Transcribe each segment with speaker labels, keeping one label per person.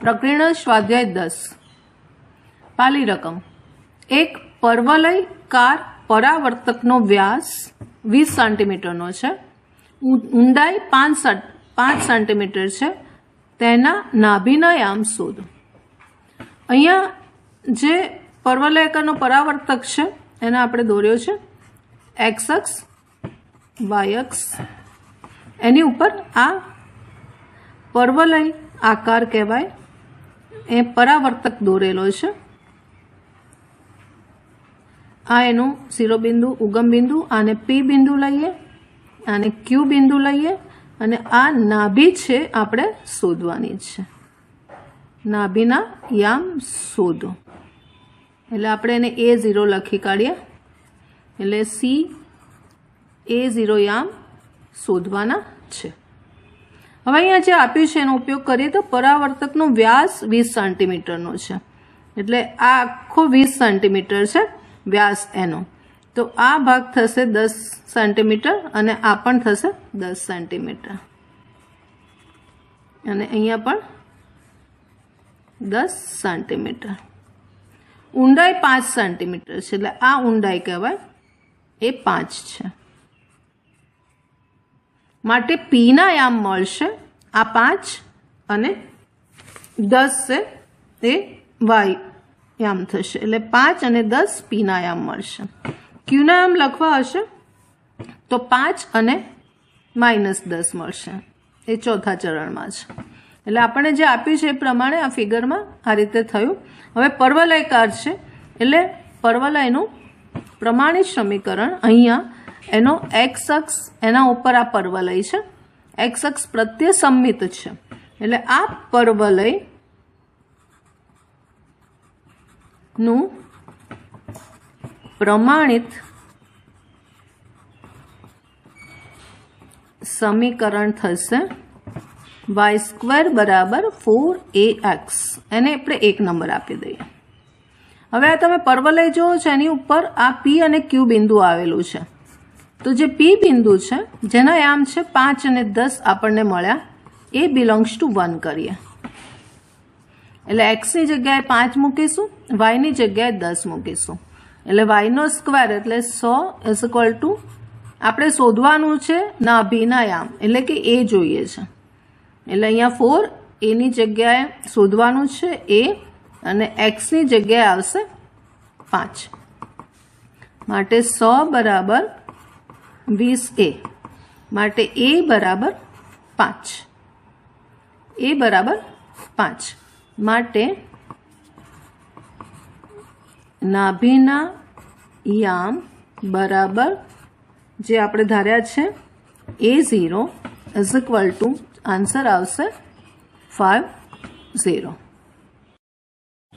Speaker 1: પ્રકીર્ણ સ્વાધ્યાય દસ. પાલી રકમ. એક પર્વલય કાર પરાવર્તકનો વ્યાસ વીસ સેન્ટીમીટરનો છે. ઊંડાઈ પાંચ પાંચ સેન્ટીમીટર છે. તેના નાભીના યામ શોધો. અહીંયા જે પર્વલયકારનો પરાવર્તક છે, એને આપણે દોર્યો છે. એક્સ અક્ષ, વાય અક્ષ. એની ઉપર આ પર્વલય આકાર કહેવાય. એ પરાવર્તક દોરેલો છે. આ એનું શિરોબિંદુ ઉગમ બિંદુ આને પી બિંદુ લઈએ, આને ક્યુ બિંદુ લઈએ અને આ નાભી છે આપણે શોધવાની છે. નાભીના યામ શોધો. એટલે આપણે એને એ ઝીરો લખી કાઢીએ. એટલે સી એ ઝીરો યામ શોધવાના છે. હવે અહીંયા જે આપ્યું છે, એનો ઉપયોગ કરીએ તો પરાવર્તકનો વ્યાસ વીસ સેન્ટીમીટરનો છે. એટલે આ આખો વીસ સેન્ટીમીટર છે, વ્યાસ એનો. તો આ ભાગ થશે દસ સેન્ટીમીટર અને આ પણ થશે દસ સેન્ટીમીટર. અને અહીંયા પણ દસ સેન્ટીમીટર. ઊંડાઈ પાંચ સેન્ટીમીટર છે, એટલે આ ઊંડાઈ કહેવાય, એ પાંચ છે. માટે પીના યામ મળશે. આ પાંચ અને દસ છે એ વાય યામ થશે. એટલે પાંચ અને દસ પીના યામ મળશે. ક્યુના યામ લખવા હશે? તો પાંચ અને માઇનસ દસ મળશે. એ ચોથા ચરણમાં છે. એટલે આપણે જે આપ્યું છે એ પ્રમાણે આ ફિગરમાં આ રીતે થયું. હવે પર્વલયકાર છે. એટલે પર્વલયનું પ્રમાણિત સમીકરણ અહીંયા એનો એક્સ અક્ષ એના ઉપર આ પર્વલય છે. એક્સ અક્ષ પ્રત્યે સંમિત છે. એટલે આ પર્વલયનું પ્રમાણિત સમીકરણ થશે વાય સ્ક્વેર બરાબર ફોર એ એક્સ એને આપણે એક નંબર આપી દઈએ. હવે આ તમે પર્વલય જુઓ છો, એની ઉપર આ પી અને ક્યુ બિંદુ આવેલું છે. તો જે પી બિંદુ છે, જેના યામ છે પાંચ અને દસ આપણને મળ્યા, એ બિલોંગ્સ ટુ વન કરીએ. એટલે એક્સની જગ્યાએ પાંચ મૂકીશું વાયની જગ્યાએ દસ મૂકીશું. એટલે વાયનો સ્ક્વેર એટલે સો ઇઝ ઇક્વલ ટુ આપણે શોધવાનું છે નાભીના યામ એટલે કે એ જોઈએ છે. એટલે અહીંયા ફોર એની જગ્યાએ શોધવાનું છે એ, અને એક્સની જગ્યાએ આવશે પાંચ. માટે સો બરાબર વીસ એ માટે એ બરાબર પાંચ એ બરાબર પાંચ માટે નાભીના યામ બરાબર જે આપણે ધાર્યા છે એ zero is equal to answer આવશે ફાઇવ ઝીરો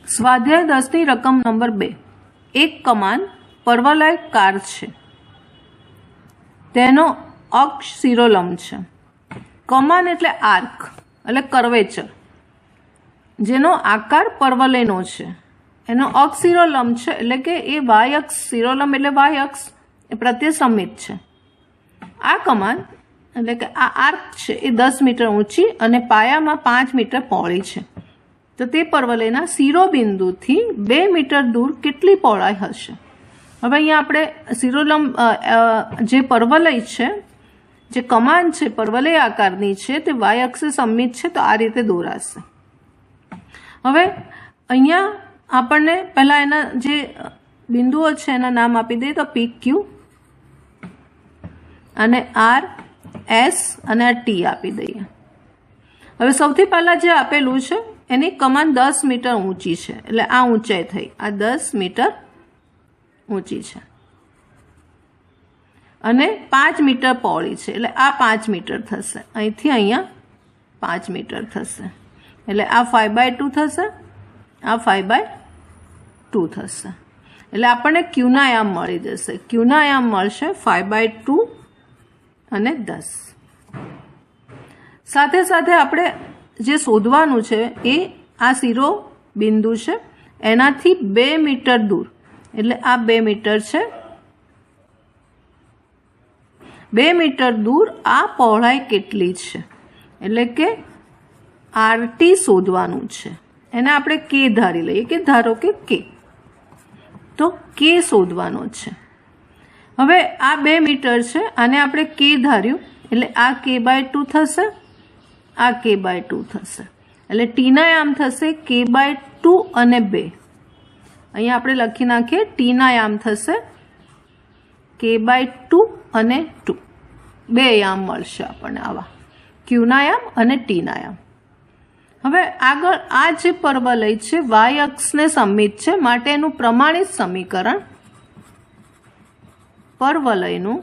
Speaker 1: સ્વાધ્યાય દસની રકમ નંબર બે એક કમાન પર્વલય કાર છે તેનો અક્ષ શિરોલમ છે. કમાન એટલે આર્ક, એટલે કર્વેચર, જેનો આકાર પર્વલયનો છે. એનો અક્ષ શિરોલમ છે એટલે કે એ વાય અક્ષ શિરોલમ એટલે વાય અક્ષ, એ પ્રત્યે સમિત છે. આ કમાન, એટલે કે આ આર્ક છે, એ દસ મીટર ઊંચી અને પાયામાં પાંચ મીટર પહોળી છે. તો તે પર્વલયના શિરોબિંદુથી બે મીટર દૂર કેટલી પહોળાઈ હશે? હવે અહીંયા આપણે અ, જે પર્વલય છે જે કમાન છે પર્વલય આકારની છે તે વાય અક્ષે સંમિત છે તો આ રીતે દોરાશે. હવે અહીંયા આપણને પહેલાં એના જે બિંદુઓ છે એના નામ આપી દઈએ તો પી ક્યુ અને આર એસ અને આ ટી આપી દઈએ. હવે સૌથી પહેલાં જે આપેલું છે એની કમાન દસ મીટર ઊંચી છે એટલે આ ઊંચાઈ થઈ. આ દસ મીટર ઊંચી છે. અને પાંચ મીટર પહોળી છે. એટલે આ પાંચ મીટર થશે. અહીંથી અહીંયા પાંચ મીટર થશે. એટલે આ ફાઈવ બાય ટુ થશે. આ ફાઈવ બાય ટુ થશે. એટલે આપણને ક્યુના યામ મળી જશે. ક્યુના યામ મળશે ફાઈવ બાય ટુ અને દસ. સાથે સાથે આપણે જે શોધવાનું છે એ આ શીરો બિંદુ છે. એનાથી બે મીટર દૂર. એટલે આ બે મીટર છે. બે મીટર દૂર આ પહોળાઈ કેટલી છે? એટલે કે આરટી શોધવાનું છે. એને આપણે કે ધારી લઈએ કે ધારો કે કે. તો કે શોધવાનો છે. હવે આ બે મીટર છે, આને આપણે કે ધાર્યું. એટલે આ કે બાય ટુ થશે, આ કે બાય ટુ થશે. એટલે ટીના આમ થશે કે બાય ટુ અને બે. અહીંયા આપણે લખી નાખીએ ટીના યામ થશે કે બાય ટુ અને ટુ બે યામ મળશે આપણને આવા. ક્યુના યામ અને ટીના યામ. હવે આગળ આ જે પર્વલય છે વાય અક્ષને સમિત છે, માટે એનું પ્રમાણિત સમીકરણ પર્વલયનું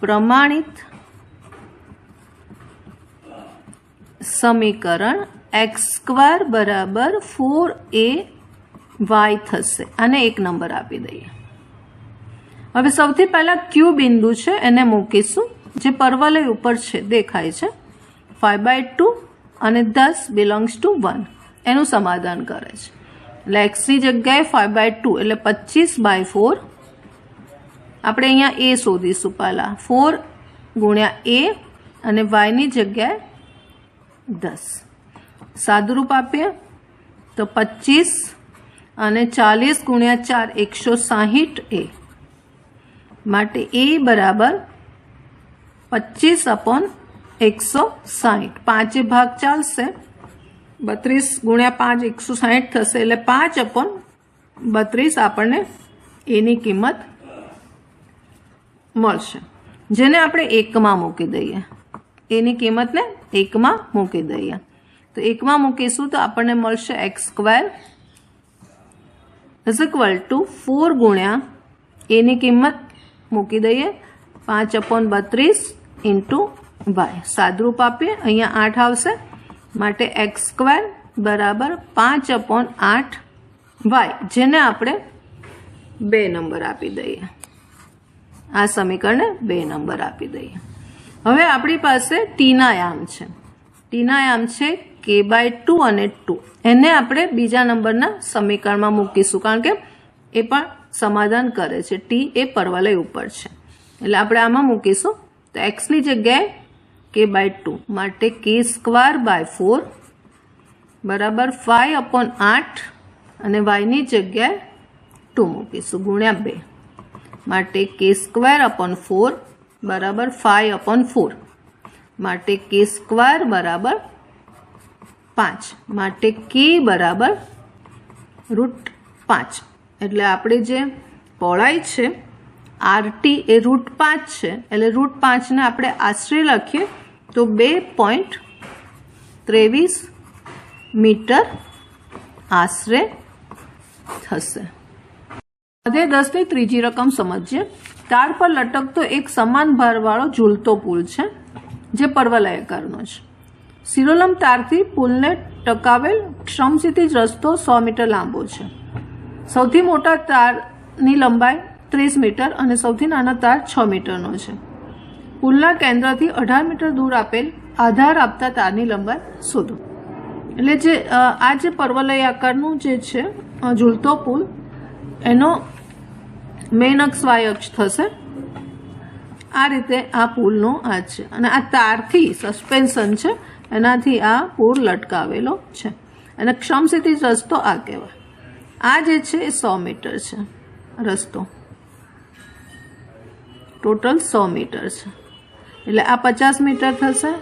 Speaker 1: પ્રમાણિત સમીકરણ એક્સ સ્ક્વેર બરાબર ફોર એ વાય થશે. અને એક નંબર આપી દઈએ. હવે સૌથી પહેલાં ક્યુ બિંદુ છે, એને મૂકીશું. જે પર્વલય ઉપર છે, દેખાય છે. ફાઈવ બાય ટુ અને દસ બિલોંગ્સ ટુ વન એનું સમાધાન કરે છે. એટલે એક્સની જગ્યાએ ફાઈવ બાય ટુ એટલે પચીસ બાય ફોર આપણે અહીંયા એ શોધીશું પહેલાં. ફોર ગુણ્યા એ અને વાયની જગ્યાએ દસ. સાદુરૂપ આપીએ તો પચીસ અને ચાલીસ ગુણ્યા ચાર, એકસો સાહીઠ એ. માટે એ બરાબર પચીસ અપોન એકસો સાહીઠ. પાંચે ભાગ ચાલશે. બત્રીસ ગુણ્યા પાંચ, એકસો સાહીઠ થશે. એટલે પાંચ અપોન બત્રીસ આપણને એની કિંમત મળશે. જેને આપણે એકમાં મૂકી દઈએ. એની કિંમતને એકમાં મૂકી દઈએ. તો એકમાં મૂકીશું તો આપણને મળશે X square is equal to four ગુણ્યા એની કિંમત મૂકી દઈએ પાંચ અપોન બત્રીસ ઇન્ટુ વાય. સાદરૂપ આપીએ, અહીંયા આઠ આવશે. માટે એક્સ સ્ક્વેર બરાબર પાંચ અપોન આઠ વાય. જેને આપણે બે નંબર આપી દઈએ. આ સમીકરણને બે નંબર આપી દઈએ. હવે આપણી પાસે ટીનાયામ છે. ટીના યામ છે કે બાય ટુ અને ટુ. એને આપણે બીજા નંબરના સમીકરણમાં મૂકીશું, કારણ કે એ પણ સમાધાન કરે છે. ટી એ પરવલય ઉપર છે. એટલે આપણે આમાં મૂકીશું. તો એક્સની જગ્યાએ કે બાય ટુ માટે કે સ્ક્વાર બાય ફોર બરાબર ફાઈવ અપોન આઠ અને વાયની જગ્યાએ ટુ મૂકીશું, ગુણ્યા બે માટે કે સ્ક્વેર અપોન ફોર બરાબર ફાઈવ અપોન ફોર માટે કે સ્ક્વેર બરાબર પાંચ માટે કે બરાબર રૂટ પાંચ. એટલે આપણે જે પહોળાઈ છે આરટી એ રૂટ પાંચ છે. એટલે રૂટ પાંચને આપણે આશરે લખીએ તો બે પોઈન્ટ ત્રેવીસ મીટર આશરે થશે. અધે દસની ત્રીજી રકમ સમજીએ. તાર પર લટકતો એક સમાન ભારવાળો ઝૂલતો પુલ છે, જે પર્વલયાકારનો છે. શિરોલમ તારથી પુલને ટકાવેલ ક્ષમસિતિજ રસ્તો સો મીટર લાંબો છે. સૌથી મોટા તારની લંબાઈ ત્રીસ મીટર અને સૌથી નાના તાર છ મીટરનો છે. પુલના કેન્દ્રથી અઢાર મીટર દૂર આપેલ આધાર આપતા તારની લંબાઈ શોધો. એટલે જે આ જે પર્વલય આકારનું જે છે ઝૂલતો પુલ, એનો મેન અક્ષ, વાય અક્ષ થશે. આ રીતે આ પુલનો આ છે. અને આ તારથી સસ્પેન્શન છે. એનાથી આ પૂર લટકાવેલો છે. અને ક્ષમસિદ્ધિ રસ્તો આ કહેવાય. આ જે છે એ સો મીટર છે રસ્તો. ટોટલ સો મીટર છે. એટલે આ પચાસ મીટર થશે.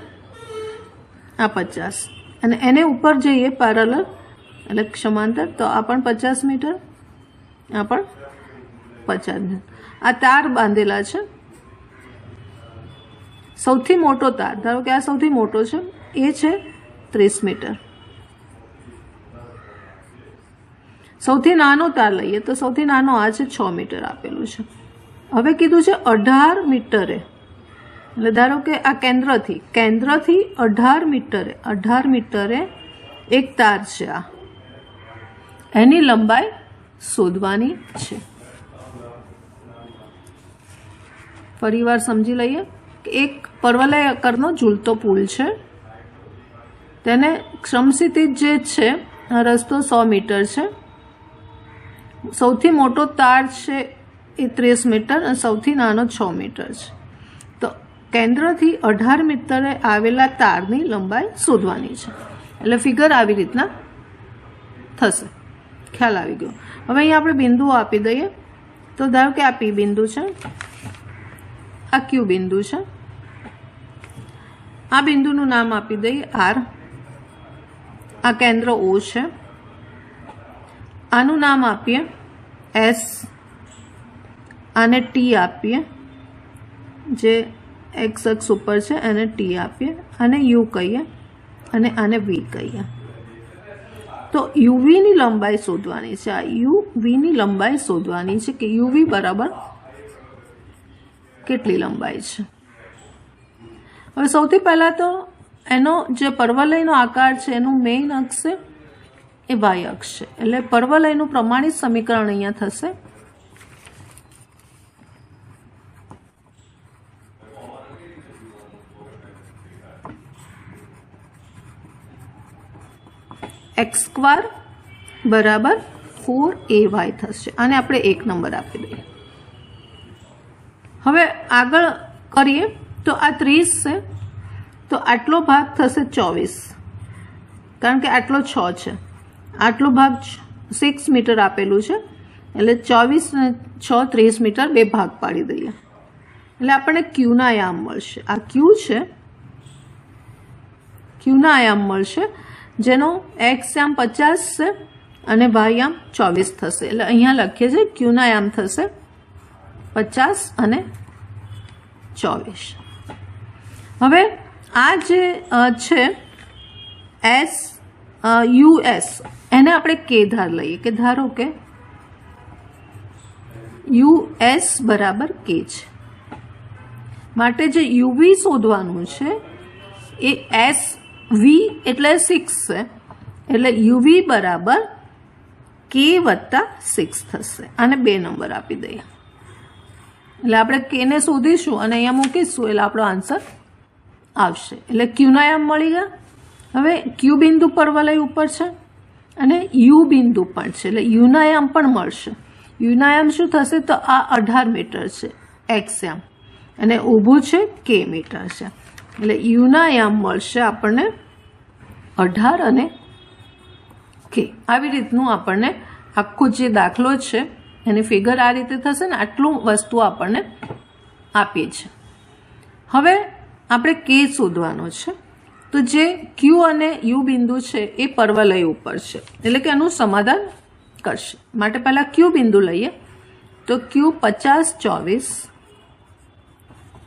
Speaker 1: આ પચાસ. અને એને ઉપર જઈએ પેરેલલ એટલે ક્ષમાંતર તો આ પણ પચાસ મીટર. આ પણ પચાસ મીટર. આ તાર બાંધેલા છે. સૌથી મોટો તાર. ધારો કે આ સૌથી મોટો છે. એ છે ત્રીસ મીટર. સૌથી નાનો તાર લઈએ તો સૌથી નાનો આ છે છ મીટર આપેલું છે. હવે કીધું છે અઢાર મીટરે. એટલે ધારો કે આ કેન્દ્રથી કેન્દ્રથી અઢાર મીટરે અઢાર મીટરે એક તાર છે આ. એની લંબાઈ શોધવાની છે. ફરીવાર સમજી લઈએ કે એક પર્વલય આકારનો ઝૂલતો પુલ છે. તેને ક્ષમસિતિજ જે છે, રસ્તો સો મીટર છે. સૌથી મોટો તાર છે એ ત્રીસ મીટર અને સૌથી નાનો છ મીટર છે. તો કેન્દ્રથી અઢાર મીટરે આવેલા તારની લંબાઈ શોધવાની છે. એટલે ફિગર આવી રીતના થશે. ખ્યાલ આવી ગયો. હવે અહીંયા આપણે બિંદુઓ આપી દઈએ. તો ધારો કે આ પી બિંદુ છે, આ ક્યુ બિંદુ છે. આ બિંદુનું નામ આપી દઈએ આર આ કેન્દ્ર ઓ છે. આનું નામ આપીએ એસ. આને ટી આપીએ, જે એક્સ અક્ષ ઉપર છે, એને ટી આપીએ અને યુ કહીએ અને આને વી કહીએ. તો યુવીની લંબાઈ શોધવાની છે. આ યુવીની લંબાઈ શોધવાની છે કે યુવી બરાબર કેટલી લંબાઈ છે? હવે સૌથી પહેલાં તો એનો જે પર્વલયનો આકાર છે, એનું મેઇન અક્ષ એ વાય અક્ષ છે. એટલે પર્વલયનું પ્રમાણિત સમીકરણ અહીંયા થશે. એક્સ સ્ક્વાર બરાબર ફોર એ વાય થશે. અને આપણે એક નંબર આપી દઈએ. હવે આગળ કરીએ, તો આ ત્રીસ છે. તો આટલો ભાગ થશે ચોવીસ. કારણ કે આટલો છ છે. આટલો ભાગ સિક્સ મીટર આપેલું છે. એટલે ચોવીસ ને છ, ત્રીસ મીટર બે ભાગ પાડી દઈએ. એટલે આપણને ક્યુના આયામ મળશે. આ ક્યુ છે. ક્યુના આયામ મળશે. જેનો એક્સ આમ પચાસ છે અને વાય આમ ચોવીસ થશે. એટલે અહીંયા લખીએ છીએ ક્યુના આયામ થશે પચાસ અને ચોવીસ. હવે આ જે છે, એસ યુએસ એને આપણે કે ધાર લઈએ. કે ધારો કે યુએસ બરાબર કે છે. માટે જે યુવી શોધવાનું છે, એ એસ, વી એટલે સિક્સ છે. એટલે યુવી બરાબર કે વત્તા સિક્સ થશે. આને બે નંબર આપી દઈએ. એટલે આપણે કેને શોધીશું અને અહીંયા મૂકીશું, એટલે આપણો આન્સર આવશે. એટલે ક્યુના એમ મળી ગયા. હવે ક્યુ બિંદુ પર્વલય ઉપર છે અને યુ બિંદુ પણ છે. એટલે યુના આયામ પણ મળશે. યુના આયામ શું થશે? તો આ અઢાર મીટર છે એક્સ આયામ અને ઊભું છે કે મીટર છે. એટલે યુના આયામ મળશે આપણને અઢાર અને કે આવી રીતનું આપણને આખો જે દાખલો છે, એની ફિગર આ રીતે થશે ને આટલું વસ્તુ આપણને આપીએ છે હવે આપણે કે શોધવાનો છે? તો જે ક્યુ અને યુ બિંદુ છે એ પર્વલય ઉપર છે. એટલે કે એનું સમાધાન કરશે. માટે પહેલાં ક્યુ બિંદુ લઈએ. તો ક્યુ પચાસ ચોવીસ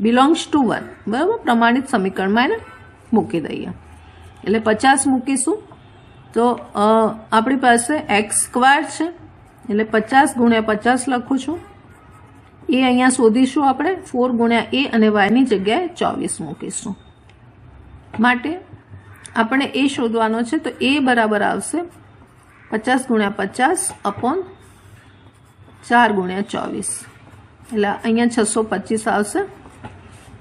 Speaker 1: બિલોંગ્સ ટુ વન બરાબર? પ્રમાણિત સમીકરણમાં એને મૂકી દઈએ. એટલે પચાસ મૂકીશું. તો આપણી પાસે એક્સ સ્ક્વાર છે. એટલે પચાસ ગુણ્યા પચાસ લખું છું. એ અહીંયા શોધીશું આપણે. ફોર ગુણ્યા એ અને વાયની જગ્યાએ ચોવીસ મૂકીશું. માટે આપણે એ શોધવાનો છે તો એ બરાબર આવશે પચાસ ગુણ્યા પચાસ અપોન ચાર ગુણ્યા ચોવીસ. એટલે અહીંયા છસો પચીસ આવશે.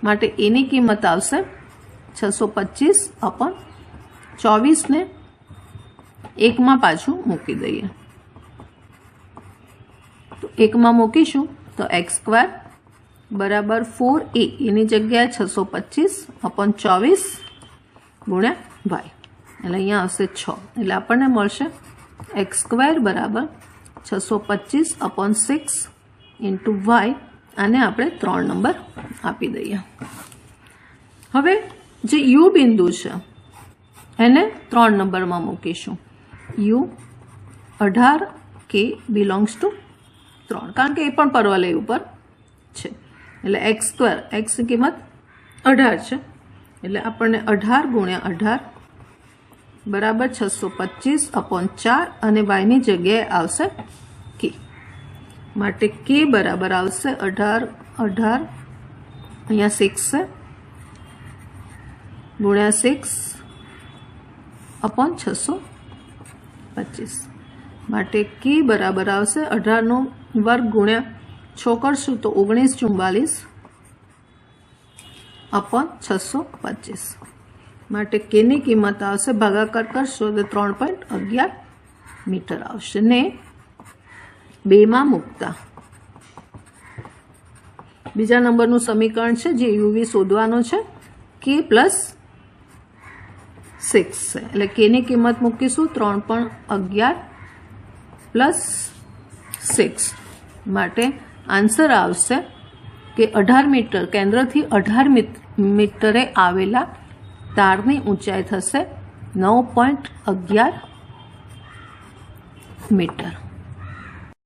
Speaker 1: માટે એની કિંમત આવશે છસો પચીસ અપોન ચોવીસને એકમાં પાછું મૂકી દઈએ. તો એકમાં મૂકીશું. તો એક્સ સ્ક્વેર બરાબર ફોર એ. એની જગ્યાએ છસો પચીસ અપોન ચોવીસ ગુણ્યા વાય. એટલે અહીંયા આવશે છ. એટલે આપણને મળશે એક્સ સ્ક્વેર બરાબર છસો પચીસ અપોન સિક્સ ઇન્ટુ વાય. આને આપણે ત્રણ નંબર આપી દઈએ. હવે જે યુ બિંદુ છે, એને ત્રણ નંબરમાં મૂકીશું. યુ અઢાર કે બિલોંગ્સ ટુ ત્રણ. કારણ કે એ પણ પર્વલય ઉપર છે. એટલે એક્સ સ્ક્વેર એક્સની કિંમત અઢાર છે. એટલે આપણને અઢાર ગુણ્યા અઢાર બરાબર છસો પચીસ અપોન ચાર અને વાયની જગ્યાએ આવશે કે માટે કે બરાબર આવશે અઢાર અઢાર. અહીંયા સિક્સ છે. ગુણ્યા સિક્સ અપોન છસો પચીસ. માટે કે બરાબર આવશે અઢારનો વર્ગ ગુણ્યા છ કરશું તો ઓગણીસ ચુમ્બાલીસ અપોન છસો પચીસ. માટે કેની કિંમત આવશે? ભાગાકાર કરશો તો ત્રણ પોઈન્ટ અગિયાર મીટર આવશે. ને બેમાં મૂકતા. બીજા નંબરનું સમીકરણ છે જે યુવી શોધવાનો છે. કે પ્લસ સિક્સ છે. એટલે કેની કિંમત મૂકીશું ત્રણ પણ અગિયાર પ્લસ સિક્સ. માટે આન્સર આવશે કે અઢાર મીટર, કેન્દ્રથી અઢાર મીટરે આવેલા તારની ઊંચાઈ થશે નવ પોઈન્ટ અગિયાર મીટર.